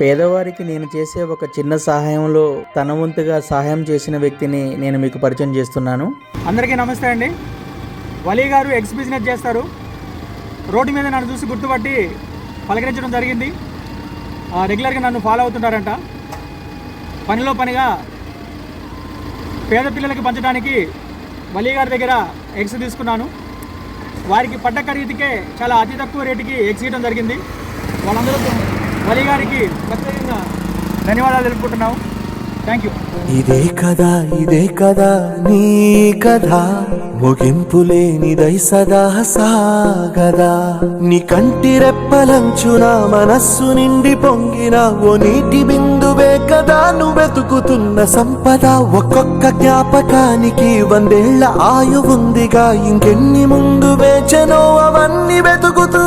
పేదవారికి నేను చేసే ఒక చిన్న సహాయంలో తన వంతుగా సహాయం చేసిన వ్యక్తిని నేను మీకు పరిచయం చేస్తున్నాను. అందరికీ నమస్తే అండి. వలీ గారు ఎగ్స్ బిజినెస్ చేస్తారు. రోడ్డు మీద నన్ను చూసి గుర్తుపట్టి పలకరించడం జరిగింది. ఆ, రెగ్యులర్గా నన్ను ఫాలో అవుతుంటారంట. పనిలో పనిగా పేద పిల్లలకి పంచడానికి వలీ గారి దగ్గర ఎగ్స్ తీసుకున్నాను. వారికి పడ్డ ఖరీదుకే చాలా అతి తక్కువ రేటుకి ఎగ్స్ ఇవ్వడం జరిగింది. వాళ్ళందరూ వలీ గారికి ప్రత్యేకంగా ధన్యవాదాలు తెలుపుకుంటున్నాము. థ్యాంక్ యూ ఇదే కదా ఇదే కదా నీ కదా ముగింపు లేనిదై సదా సాగదా. నీ కంటి రెప్పలంచున మనస్సు నిండి పొంగిన ఓ నీటి బిందువే కదా నువ్వు వెతుకుతున్న సంపద. ఒక్కొక్క జ్ఞాపకానికి వందేళ్ళ ఆయువుందిగా ఇంకెన్ని ముందు వేచనో అవన్నీ వెతుకుతూ